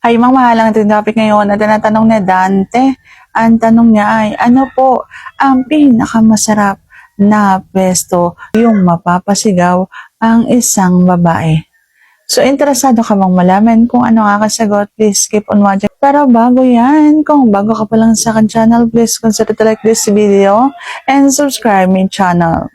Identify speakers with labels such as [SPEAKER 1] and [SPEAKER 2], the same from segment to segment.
[SPEAKER 1] Ay, mga mahalang ating topic ngayon na tinatanong ni Dante. Ang tanong niya ay, ano po ang pinakamasarap na pesto yung mapapasigaw ang isang babae? So, interesado ka bang malaman kung ano ang aking sagot? Please keep on watching. Pero bago yan, kung bago ka pa lang sa akin channel, please consider to like this video and subscribe my channel.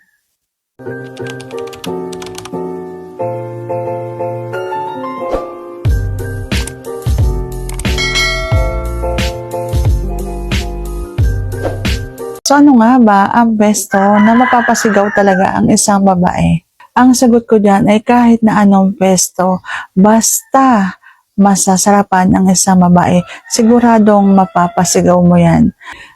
[SPEAKER 1] So ano nga ba ang besto na mapapasigaw talaga ang isang babae? Ang sagot ko dyan ay kahit na anong pesto, basta masasarapan ang isang babae, siguradong mapapasigaw mo yan.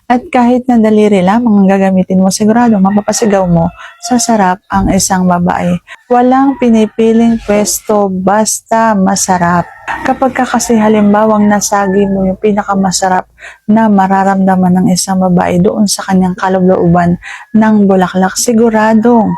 [SPEAKER 1] At kahit na daliri lamang ang gagamitin mo, siguradong mapapasigaw mo sa sarap ang isang babae. Walang pinipiling pwesto, basta masarap. Kapag ka kasi halimbawang nasagi mo yung pinakamasarap na mararamdaman ng isang babae doon sa kanyang kalooban ng bulaklak, siguradong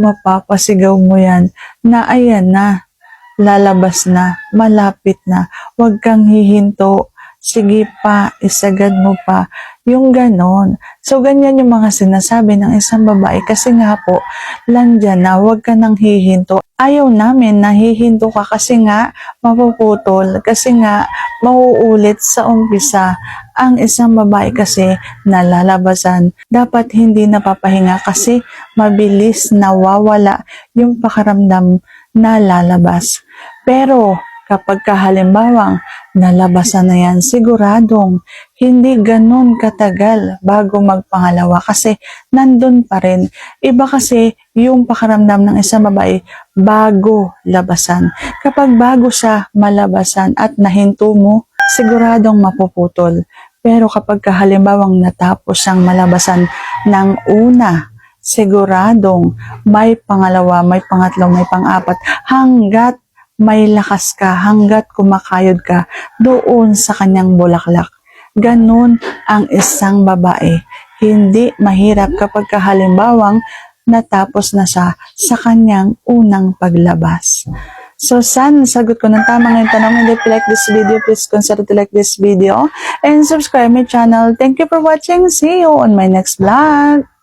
[SPEAKER 1] mapapasigaw mo yan na ayan na, lalabas na, malapit na, huwag kang hihinto, sige pa, isagad mo pa, yung ganon. So, ganyan yung mga sinasabi ng isang babae kasi nga po, landyan na, huwag ka nang hihinto. Ayaw namin na hihinto ka kasi nga mapuputol, kasi nga mauulit sa umpisa. Ang isang babae kasi nalalabasan, dapat hindi napapahinga kasi mabilis nawawala yung pakaramdam na lalabas. Pero kapag kahalimbawang nalabasan na yan, siguradong hindi ganun katagal bago magpangalawa kasi nandun pa rin. Iba kasi yung pakaramdam ng isang babae bago labasan. Kapag bago siya malabasan at nahinto mo, siguradong mapuputol. Pero kapag kahalimbawang natapos siyang malabasan ng una, siguradong may pangalawa, may pangatlo, may pang-apat, hanggat may lakas ka, hanggat kumakayod ka doon sa kanyang bulaklak. Ganun ang isang babae. Hindi mahirap kapag kahalimbawang natapos na siya sa kanyang unang paglabas. So, sana sagot ko ng tama ngayong tanong. And if you like this video, please consider to like this video and subscribe my channel. Thank you for watching. See you on my next vlog.